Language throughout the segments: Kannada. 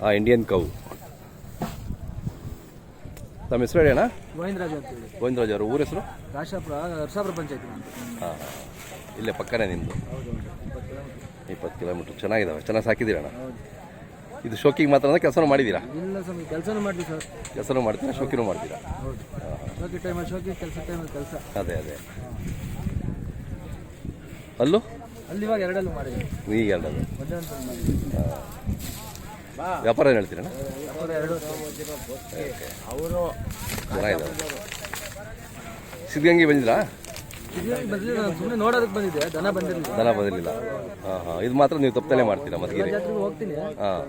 ಹಾಂ ಇಂಡಿಯನ್ ಕೌ ತಮ್ಮ ಹೆಸರು ಹೇಳಿ ಅಣ್ಣ? ಗೋವಿಂದರಾಜ್ ಅಂತೇಳಿ ಗೋವಿಂದರಾಜ್ ಅವರು ಊರ ಹೆಸರು? ನರಸಾಪುರ ಪಂಚಾಯತಿ ಹಾಂ ಇಲ್ಲೇ ಪಕ್ಕನೇ ನಿಮ್ಮದು ಇಪ್ಪತ್ತು ಕಿಲೋಮೀಟರ್. ಚೆನ್ನಾಗಿದ್ದಾವೆ ಚೆನ್ನಾಗಿ ಸಾಕಿದ್ದೀರಣ್ಣ ಇದು ಶೋಕಿಗೆ ಮಾತ್ರ ಅಂದ್ರೆ ಕೆಲಸನೂ ಮಾಡಿದ್ದೀರಾ? ಇಲ್ಲ ಸರ್ ಕೆಲಸನೂ ಮಾಡ್ತೀವಿ ಸರ್. ಕೆಲಸನೂ ಮಾಡ್ತೀರಾ ಶೋಕಿನೂ ಮಾಡ್ತೀರಾ? ಹೌದು. ಶೋಕಿ ಟೈಮಲ್ಲಿ ಶೋಕಿ ಕೆಲಸ ಟೈಮಲ್ಲಿ ಕೆಲಸ. ಅದೇ ಅದೇ. ಅಲ್ಲೂ? ಅಲ್ಲಿ ಇವಾಗ ಎರಡಲ್ಲೂ ಮಾಡಿದ್ವಿ ಈಗ ಎರಡಲ್ಲಿ. ವ್ಯಾಪಾರ ಏನು ಹೇಳ್ತೀರಣ್ಣ? ಅವ್ರು ಎರಡು ಅವರು ಸಿದ್ಧಗಂಗೆ ಬಂದಿದ್ರಾ? ಸುಮ್ಮನೆ ನೋಡೋದಕ್ಕೆ ಬಂದಿದ್ದೆ ದನ ಬಂದಿರಲಿಲ್ಲ. ದನ ಬಂದಿರಲಿಲ್ಲ. ಹಾಂ ಹಾಂ. ಇದು ಮಾತ್ರ ನೀವು ತಪ್ಪಲೆ ಮಾಡ್ತೀರಾ ಮಧುಗಿರಿ ಜಾತ್ರೆಗೆ ಹೋಗ್ತೀನಿ. ಹಾಂ.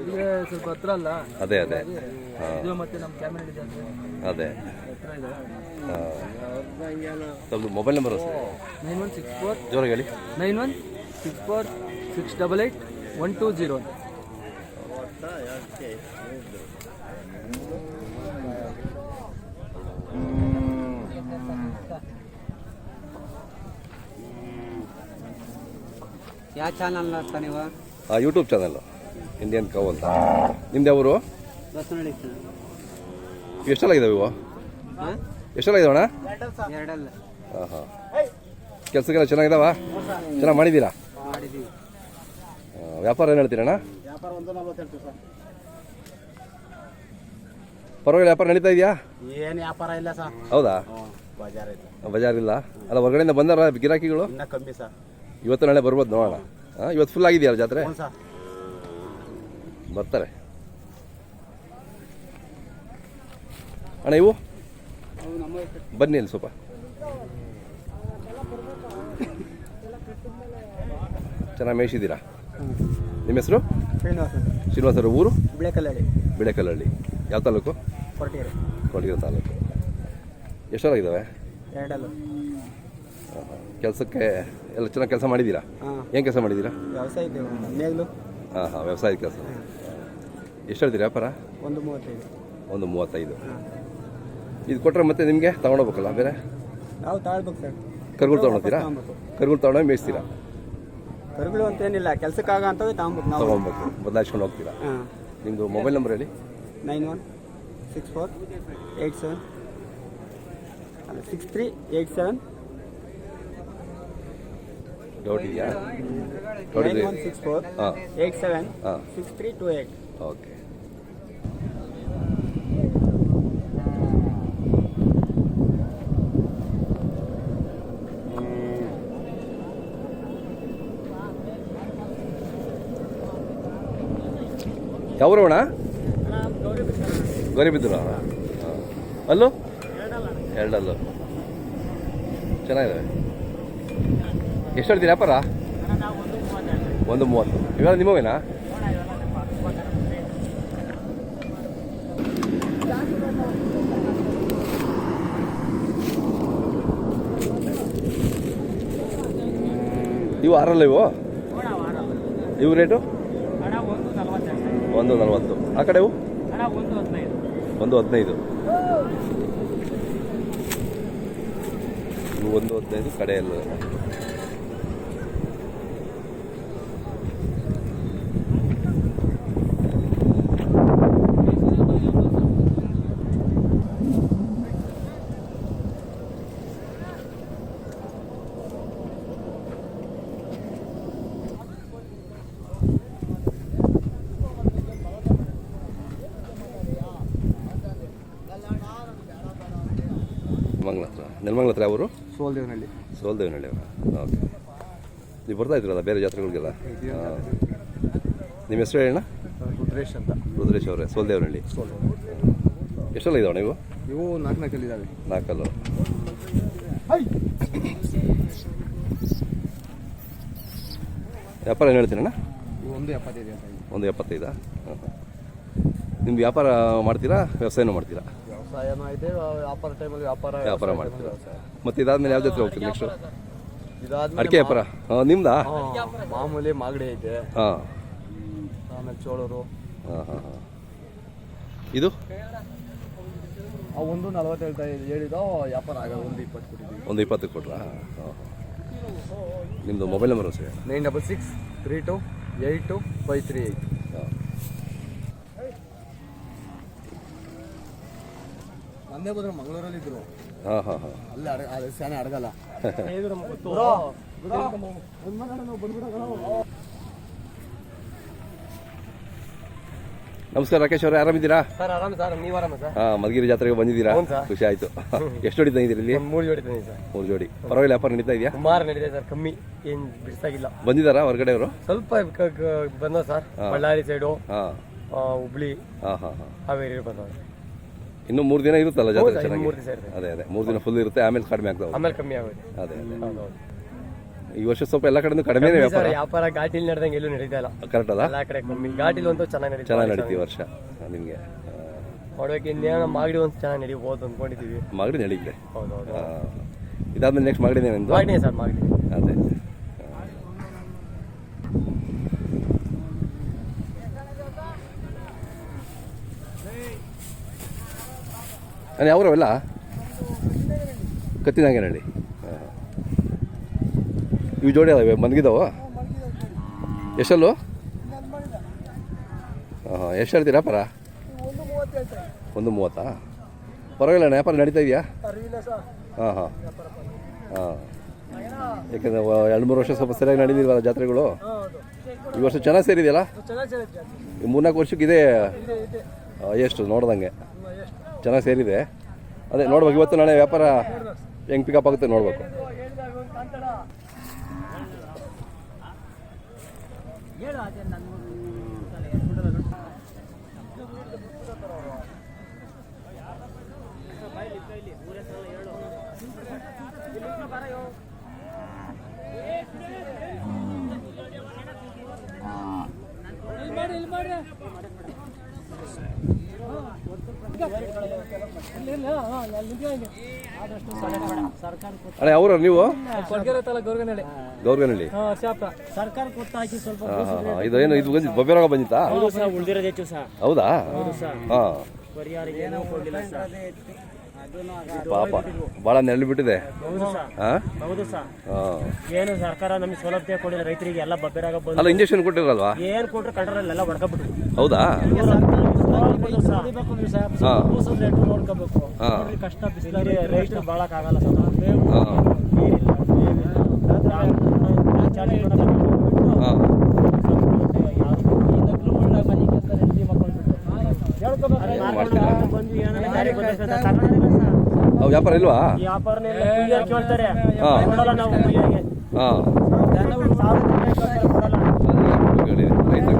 ಇಲ್ಲಿಗೆ ಸ್ವಲ್ಪ ಹತ್ರ ಅಲ್ಲ. ಅದೇ ಅದೇ. ಇದು ಮತ್ತೆ ನಮ್ಮ ಕ್ಯಾಮೆರಾ ಜಾತ್ರೆ. ಅದೇ. ಹತ್ರ ಇದೆ. ಹಾಂ. ತಮ್ಮದು mobile number sir. Nine one six four ಜೋರಾಗಿ ಹೇಳಿ. Nine one six four six double eight one two zero ಯಾವ ಚಾನಲ್ ನೋಡ್ತಾ ನೀವು? ಹಾಂ ಯೂಟ್ಯೂಬ್ ಚಾನಲ್ ಇಂಡಿಯನ್ ಕೌ ಅಂತ. ನಿಮ್ದು ಯಾವರು? ಬಸವನಹಳ್ಳಿ ಎಷ್ಟೆಲ್ಲ ಇದಾವೆ ಇವು? ಹಾಂ ಎಷ್ಟೆಲ್ಲ ಇದಾವಣ ಎರಡಲ್ಲ. ಹಾಂ ಹಾಂ ಕೆಲಸಕ್ಕೆಲ್ಲ ಚೆನ್ನಾಗಿದಾವ? ಚೆನ್ನಾಗಿ ಮಾಡಿದ್ದೀರಾ? ಮಾಡಿದ್ದೀವಿ. ಆ, ವ್ಯಾಪಾರ ಏನು ಹೇಳ್ತೀರಣ್ಣ? ವ್ಯಾಪಾರ ಒಂದು ನಲ್ವತ್ತು ಹೇಳ್ತೀವಿ ಸರ್. ಪರವಾಗಿಲ್ಲ ವ್ಯಾಪಾರ ನಡೀತಾ ಇದೆಯಾ? ಏನು ವ್ಯಾಪಾರ ಇಲ್ಲ ಸರ್. ಹೌದಾ? ಬಜಾರ್ ಐತೆ. ಬಜಾರ್ ಇಲ್ಲ ಅಲ್ಲ ಹೊರಗಡೆಯಿಂದ ಬಂದಾರ ಗಿರಾಕಿಗಳು? ಇನ್ನೂ ಕಮ್ಮಿ ಸರ್. ಇವತ್ತು ನಾಳೆ ಬರ್ಬೋದು ನೋಡೋಣ. ಹಾಂ ಇವತ್ತು ಫುಲ್ ಆಗಿದೆಯಲ್ಲ ಜಾತ್ರೆ? ಬರ್ತಾರೆ. ಅಣ್ಣ ಇವು? ಬನ್ನಿ ಅಲ್ಲಿ ಸ್ವಲ್ಪ. ಚೆನ್ನಾಗಿ ಮೇಯಿಸಿದ್ದೀರಾ? ನಿಮ್ಮ ಹೆಸರು? ಶ್ರೀನಿವಾಸ ಶ್ರೀನಿವಾಸ ಅವ್ರ ಊರು? ಬಿಳೆಕಲ್ಲಳ್ಳಿ. ಬಿಳೆಕಲ್ಲಹಳ್ಳಿ ಯಾವ ತಾಲೂಕು? ಕೊರಟೀರು ಕೊಡಗಿರೋ ತಾಲೂಕು. ಎಷ್ಟರಾಗಿದ್ದಾವೆ ಎರಡಲ್ಲೂ. ಕೆಲಸಕ್ಕೆ ಎಲ್ಲ ಚೆನ್ನಾಗಿ ಕೆಲಸ ಮಾಡಿದ್ದೀರಾ? ಹಾಂ. ಏನು ಕೆಲಸ ಮಾಡಿದ್ದೀರಾ? ವ್ಯವಸಾಯಕ್ಕೆ ಹಾಂ ಹಾಂ ವ್ಯವಸಾಯದ ಕೆಲಸ. ಎಷ್ಟು ಹೇಳ್ತೀರಿ ವ್ಯಾಪಾರ? ಒಂದು ಮೂವತ್ತೈದು. ಒಂದು ಮೂವತ್ತೈದು. ಇದು ಕೊಟ್ಟರೆ ಮತ್ತೆ ನಿಮಗೆ ತೊಗೊಂಡೋಗ್ಬೇಕಲ್ಲ ಬೇರೆ? ನಾವು ತಾಳ್ಬೇಕು ಸರ್. ಕರುಗಳು ತೊಗೊಂಡೋಗ್ತೀರಾ? ಕರ್ಗುಳು ತೊಗೊಂಡೋಗಿ ಮೇಯಿಸ್ತೀರಾ? ಕರುಗಳು ಅಂತೇನಿಲ್ಲ ಕೆಲಸಕ್ಕಾಗ ಅಂತವೇ ತಗೊಂಬೇಕು ನಾವು. ತೊಗೊಬೇಕು ಬದಲಾಯಿಸ್ಕೊಂಡು ಹೋಗ್ತೀರಾ? ಹಾಂ. ನಿಮ್ಮದು ಮೊಬೈಲ್ ನಂಬರ್ ಹೇಳಿ. Nine one six four eight seven six three eight seven doubt ಇದೆಯಾ ಡೌಟ್ ನೈನ್ ಇದೆ ಒನ್ ಸಿಕ್ಸ್ ಫೋರ್ ಹಾಂ. ಏಯ್ಟ್ ಸೆವೆನ್ ಹಾಂ six three two eight okay. ಯಾವ್ರು ಅಣ್ಣ? ಗೌರಿಬಿದ್ದೂರು ಹಾಂ. ಅಲ್ಲೂ? ಎರಡಲ್ಲೂ ಚೆನ್ನಾಗಿದ್ದಾವೆ ಎಷ್ಟು ಹೇಳ್ತೀರಿ ವ್ಯಾಪಾರ ಒಂದು ಮೂವತ್ತು. ಇವಾಗ ನಿಮ್ಮವೇನಾ ಇವು ಆರಲ್ಲ ಇವು? ಇವು ರೇಟು? ಒಂದು ನಲ್ವತ್ತು. ಆ ಕಡೆ ಇವು? ಒಂದು ಹದಿನೈದು. ಒಂದು ಹದಿನೈದು, ಕಡೆ ಎಲ್ಲ ಮಂಗ್ಲ ಹತ್ರ ನೆಲಮಂಗ್ಲ ಹತ್ರ ಅವರು ಸೋಲ್ದೇವನಹಳ್ಳಿ. ಸೋಲ್ದೇವನಹಳ್ಳಿ ಅವರ? ಓಕೆ ನೀವು ಬರ್ತಾ ಇದ್ರಲ್ಲ ಬೇರೆ ಜಾತ್ರೆಗಳಿಗೆಲ್ಲ. ನಿಮ್ಮ ಹೆಸರು ಹೇಳಣ್ಣ? ರುದ್ರೇಶ್ ಅಂತ. ರುದ್ರೇಶ್ ಅವರೇ ಸೋಲ್ದೇವನಹಳ್ಳಿ. ಎಷ್ಟೆಲ್ಲ ಇದಾವೆ ನೀವು? ಇವು ನಾಲ್ಕು ನಾಲ್ಕಲ್ಲಿ ಇದ್ದಾವೆ ನಾಲ್ಕಲ್ಲು. ವ್ಯಾಪಾರ ಏನು ಹೇಳ್ತೀನಣ್ಣ ಒಂದು ಎಪ್ಪತ್ತೈದು ಒಂದು ಎಪ್ಪತ್ತೈದಾ? ನಿಮ್ಮ ಹಾಂ ನಿಮ್ದು ವ್ಯಾಪಾರ ಮಾಡ್ತೀರಾ ವ್ಯವಸಾಯನೂ ಮಾಡ್ತೀರಾ? ವ್ಯವಸಾಯನೂ ಐತೆ ವ್ಯಾಪಾರ ಟೈಮಲ್ಲಿ ವ್ಯಾಪಾರ ವ್ಯಾಪಾರ ಮಾಡ್ತೀರಾ? ಮತ್ತೆ. ಇದಾದ್ಮೇಲೆ ಯಾವ ಜಾತ್ರೆ ಹೋಗ್ತೀರಿ ನೆಕ್ಸ್ಟ್ ಇದಾದ್ಮೇಲೆ ಅಡಿಕೆ ವ್ಯಾಪಾರ? ಹಾಂ ನಿಮ್ದಾ? ಮಾಮೂಲಿ ಮಾಗಡಿ ಐತೆ. ಹಾಂ. ಆಮೇಲೆ ಚೋಳೂರು. ಹಾಂ ಹಾಂ ಹಾಂ. ಇದು? ಆ ಒಂದು ನಲ್ವತ್ತು ಹೇಳ್ತಾ ಇದ್- ವ್ಯಾಪಾರ ಆಗ ಒಂದು ಇಪ್ಪತ್ತು ಕೊಟ್ಟಿದ್ದೀವಿ. ಒಂದು ಇಪ್ಪತ್ತು ಕೊಟ್ರಾ? ಹಾಂ ನಿಮ್ಮದು ಮೊಬೈಲ್ ನಂಬರ್ ಸರಿ nine double six three two eight two five three eight. ನಂದೇ ಬಂದ್ರೆ ಮಂಗಳೂರಲ್ಲಿ ಇದ್ರು. ಹಾಂ ಹಾಂ ಹಾಂ. ಅಲ್ಲೇ ಅಡ ಅದು ಸ್ಯಾನೆ ಅಡಗಲ್ಲ. ನಮಸ್ಕಾರ ರಾಕೇಶ್ ಅವರೇ ಆರಾಮಿದ್ದೀರಾ? ಸರ್ ಆರಾಮ ಸರ್ ನೀವು ಆರಾಮ ಸರ್? ಹಾಂ ಮಧುಗಿರಿ ಜಾತ್ರೆಗೆ ಬಂದಿದ್ದೀರಾ? ಸರ್. ಖುಷಿ ಆಯ್ತು. ಎಷ್ಟು ಜೋಡಿ ತಂದಿದ್ದೀರಿ ಇಲ್ಲಿ? ಮೂರು ಜೋಡಿ ತಂದಿದ್ದೀನಿ ಸರ್. ಮೂರು ಜೋಡಿ. ಪರವಾಗಿಲ್ಲ ವ್ಯಾಪಾರ ನಡೀತಾ ಇದೆಯಾ? ಸುಮಾರು ನಡೀತಿದೆ ಸರ್ ಕಮ್ಮಿ. ಏನು ಬಿಡಿಸಾಗಿಲ್ಲ. ಬಂದಿದ್ದಾರಾ ಹೊರಗಡೆ ಅವರು? ಸ್ವಲ್ಪ ಕ- ಕ- ಬಂದ ಸರ್. ಬಳ್ಳಾರಿ ಸೈಡು ಹಾಂ. ಹುಬ್ಳಿ ಹಾಂ ಹಾಂ ಹಾಂ. ಹಾವೇರಿ ಬಂದ ಇನ್ನೂ ಮೂರು ದಿನ ಇರುತ್ತಲ್ಲ ಜಾತ್ರೆ ಚೆನ್ನಾಗಿ? ಅದೇ ಅದೇ. ಮೂರು ದಿನ ಫುಲ್ ಇರುತ್ತೆ ಆಮೇಲೆ ಕಡಿಮೆ ಆಗ್ತಾವೆ ಆಮೇಲೆ ಕಮ್ಮಿ ಆಗುತ್ತೆ. ಅದೇ ಅದೇ. ಈ ವರ್ಷ ಸ್ವಲ್ಪ ಎಲ್ಲ ಕಡೆನೂ ಕಡಿಮೆ ವ್ಯಾಪಾರ. ವ್ಯಾಪಾರ ಘಾಟಿಲಿ ನಡೆದಂಗೆ ಎಲ್ಲೂ ನಡೀತಾ ಇಲ್ಲ. ಕರೆಕ್ಟ್ ಅಲ್ಲ? ಎಲ್ಲ ಕಡೆ ಕಮ್ಮಿ. ಘಾಟಿಲಿ ಒಂದು ಚೆನ್ನಾಗಿ ನಡೀತಾ ಚೆನ್ನಾಗಿ ನಡೀತಿ ಈ ವರ್ಷ ನಿಮಗೆ. ನೋಡ್ಬೇಕು ಇನ್ನೇನೋ ಮಾಗಡಿ ಒಂದು ಚೆನ್ನಾಗಿ ನಡೀಬೋದು ಅಂದ್ಕೊಂಡಿದ್ದೀವಿ ಮಾಗಡಿ ನಡೀತೆ ಹೌದು ಇದಾದ್ಮೇಲೆ ನೆಕ್ಸ್ಟ್ ಮಾಗಡಿನೇ ನಿಂದು ಮಾಗಡಿ ಸರ್ ಮಾಗಡಿ. ಅದೇ. ನಾನು ಅವೆಲ್ಲ ಕತ್ತಿನಾಗೇನಹಳ್ಳಿ ಹಾಂ. ಇವು ಜೋಡಿ ಅದಾವೆ ಮನ್ಗಿದಾವ? ಎಷ್ಟಲ್ಲು? ಹಾಂ ಹಾಂ ಎಷ್ಟು ಹೇಳ್ತೀರಾ ಪರ? ಒಂದು ಮೂವತ್ತಾ? ಪರವಾಗಿಲ್ಲ ವ್ಯಾಪಾರ ನಡೀತಾ ಇದೆಯಾ? ಹಾಂ ಹಾಂ. ಹಾಂ. ಯಾಕಂದರೆ ಎರಡು ಮೂರು ವರ್ಷ ಸ್ವಲ್ಪ ಸರಿಯಾಗಿ ನಡೆದಿಲ್ವಲ್ಲ ಜಾತ್ರೆಗಳು? ಈ ವರ್ಷ ಚೆನ್ನಾಗಿ ಸೇರಿದೆಯಲ್ಲ? ಈ ಮೂರ್ನಾಲ್ಕು ವರ್ಷಕ್ಕೆ ಇದೆ ಆ, ಎಷ್ಟು ನೋಡ್ದಂಗೆ. ಚೆನ್ನಾಗಿ ಸೇರಿದೆ. ಅದೇ ನೋಡ್ಬೇಕು ಇವತ್ತು ನಾಳೆ ವ್ಯಾಪಾರ ಹೆಂಗ್ ಪಿಕಪ್ ಆಗುತ್ತೆ ನೋಡ್ಬೇಕು. ಅಣ್ಣ ಅವರ ನೀವು? ಗೌರ್ಗನಹಳ್ಳಿ. ಸರ್ಕಾರ ಕೊಟ್ಟಾಕಿ ಸ್ವಲ್ಪ ಇದು ಏನು ಇದು ಬಂದಿದ್ದು ಬೊಬ್ಬೆ ರೋಗ ಬಂದಿತ್ತಾ? ಉಳ್ದಿರೋದು ಹೆಚ್ಚು ಸಹ ಹೌದಾ? ಹಾಂ. ಪರಿಹಾರಿಗೆ ಏನೂ ಕೊಡಲಿಲ್ಲ ಸರ್. ಪಾಪ ಬಹಳ ನೆರಳು ಬಿಟ್ಟಿದೆ. ಹೌದು ಏನು ಸರ್ಕಾರ ನಮಗೆ ಸೌಲಭ್ಯ ಕೊಡಿಲ್ಲ ರೈತರಿಗೆ ಎಲ್ಲ ಬಬ್ಬೆರಾಗ ಬಂದು ಅಲ್ಲ ಇಂಜೆಕ್ಷನ್ ಕೊಟ್ಟಿರಲ್ವಾ ಏನು ಕೊಟ್ಟರು ಎಲ್ಲ ಹೊಡ್ಕೊಬಿಟ್ರು ಹೌದಾ? ಕಷ್ಟ ರೈತರು ಹಾಂ. ಹಾಂ ಅವು ವ್ಯಾಪಾರ ಇಲ್ವಾ ಕೇಳ್ತಾರೆ ಹಾ. ಕೊಡಲ್ಲ ನಾವು ಕುಯ್ಯೋರಿಗೆ. ಹಾಂ ಕೊಡಲ್ಲ. ರೈತರು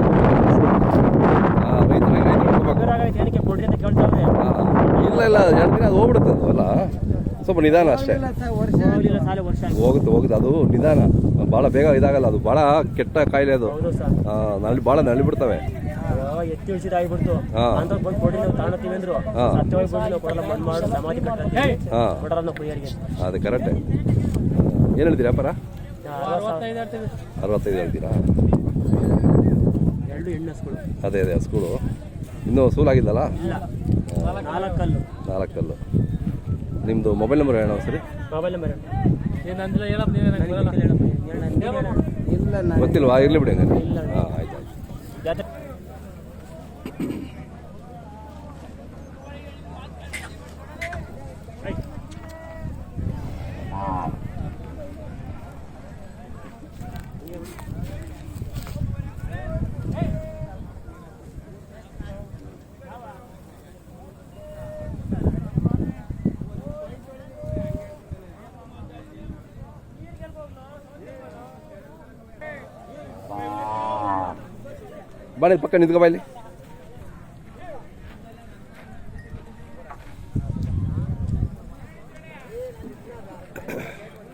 ಹಾಂ ರೈತರಿಗೆ ರೈತರು ಕೊಡ್ಬೇಕು ಬಬ್ಬೆರಾಗೈತೆ, ಏನಕ್ಕೆ ಕೊಡ್ರಿ ಅಂತ ಕೇಳ್ತಾವ್ರೆ ಹಾಂ ಇಲ್ಲ ಇಲ್ಲ ಎರಡು ದಿನ ಅದು ಹೋಗ್ಬಿಡುತ್ತೆ ಅದು ಅಲ್ಲ ಸ್ವಲ್ಪ ನಿಧಾನ ಅಷ್ಟೇ. ಹೋಗುತ್ತೆ ಹೋಗುತ್ತೆ. ಅದು ನಿಧಾನ. ಭಾಳ ಬೇಗ ಇದಾಗಲ್ಲ ಅದು ಭಾಳ ಕೆಟ್ಟ ಕಾಯಿಲೆ ಅದು. ನಲ್ಲಿ ಭಾಳ ನಳ್ಳಿ ಬಿಡ್ತವೆ ಅವಾಗ ಎತ್ತಿ ಇಳಿಸಿದ ಆಗ್ಬಿಡ್ತು. ಅಂತ ಬಂದು ಕೊಡಿ ನಾವು ತಾಣತೀವಿ ಅಂದ್ರು. ಹಾ. ಸತ್ಯವಾಗಿ ಬಂದು ನಾವು ಕೊಡಲ್ಲ ಬಂದ್ ಮಾಡು ಸಮಾಧಿ ಕಟ್ಟಾಕ್ತೀವಿ ಹಾಂ. ಕೊಡಲ್ಲ ನಾವು ಕುಯ್ಯರಿಗೆ ಅದೇ ಕರೆಕ್ಟೆ. ಏನು ಹೇಳ್ತೀರಾ ಪರ ಅರವತ್ತೈದು ಹೇಳ್ತೀರಾ? ಎರಡು ಹೆಣ್ಣು ಹಸುಗಳು ಅದೇ ಅದೇ ಸ್ಕೂಲು. ಇನ್ನೂ ಸೂಲಾಗಿದ್ದಲ್ಲ? ಇಲ್ಲ. ನಾಲ್ಕಲ್ಲು. ನಾಲ್ಕಲ್ಲು. ನಿಮ್ಮದು ಮೊಬೈಲ್ ನಂಬರ್ ಹೇಳೋ ಸರಿ? ಮೊಬೈಲ್ ನಂಬರ್ ಗೊತ್ತಿಲ್ವಾ? ಇರಲಿ ಬಿಡಿ ಹಂಗಾರೆ ಹಾಂ ಆಯ್ತು ಆಯ್ತು. ಬಾಡಿ ಪಕ್ಕ ನಿಂತ್ಕೊ ಬಾಯ್ಲಿ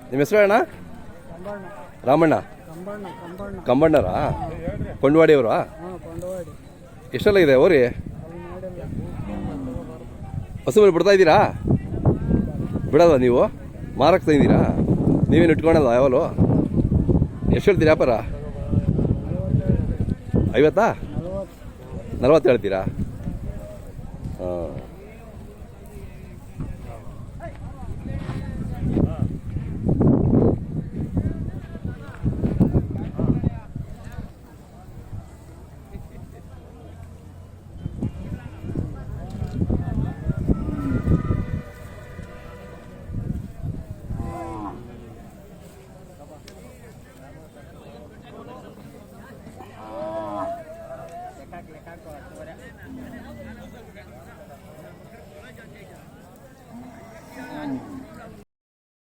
ನಿಮ್ಮ ಹೆಸರು ಅಣ್ಣ? ರಾಮಣ್ಣ. ಕಂಬಣ್ಣರಾ? ಕೊಂಡವಾಡಿಯವರಾ? ಎಷ್ಟೆಲ್ಲ ಇದೆ ಓರಿ ಹಸು ಬಿಡ್ತಾ ಇದ್ದೀರಾ? ಬಿಡೋದ ನೀವು? ಮಾರಕ್ತಾ ಇದ್ದೀರಾ? ನೀವೇನು ಇಟ್ಕೊಳಲ್ಲ ಯಾವಲು ಎಷ್ಟು ಹೇಳ್ತೀರಾ ವ್ಯಾಪಾರ? ಐವತ್ತಾ? ನಲ್ವತ್ತು. ಹೇಳ್ತೀರಾ? ಹಾಂ.